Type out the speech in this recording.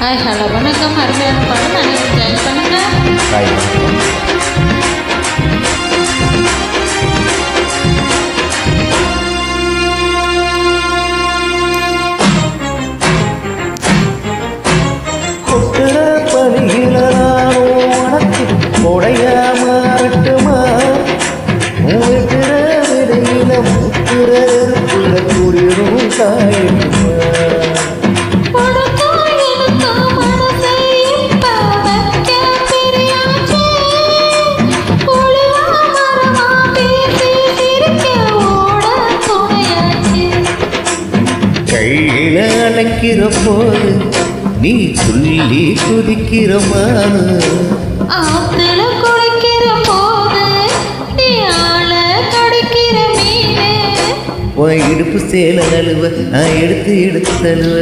Hi hello வணக்கம் அருமையான பாடம் நான் ஜாயின் பண்ணுங்க ஹாய் மாறட்டுமா? முழுக்கிற விதையில முத்துற இருக்கிற குளிரும் கையில அணைக்கிற போது நீ துள்ளி குதிக்கிற மானு ஆத்துல குளிக்கிற போது நீ ஆள கடிக்கிற மீனு. உன் இடுப்பு சேல நழுவ நான் எடுத்து எடுத்து தழுவ.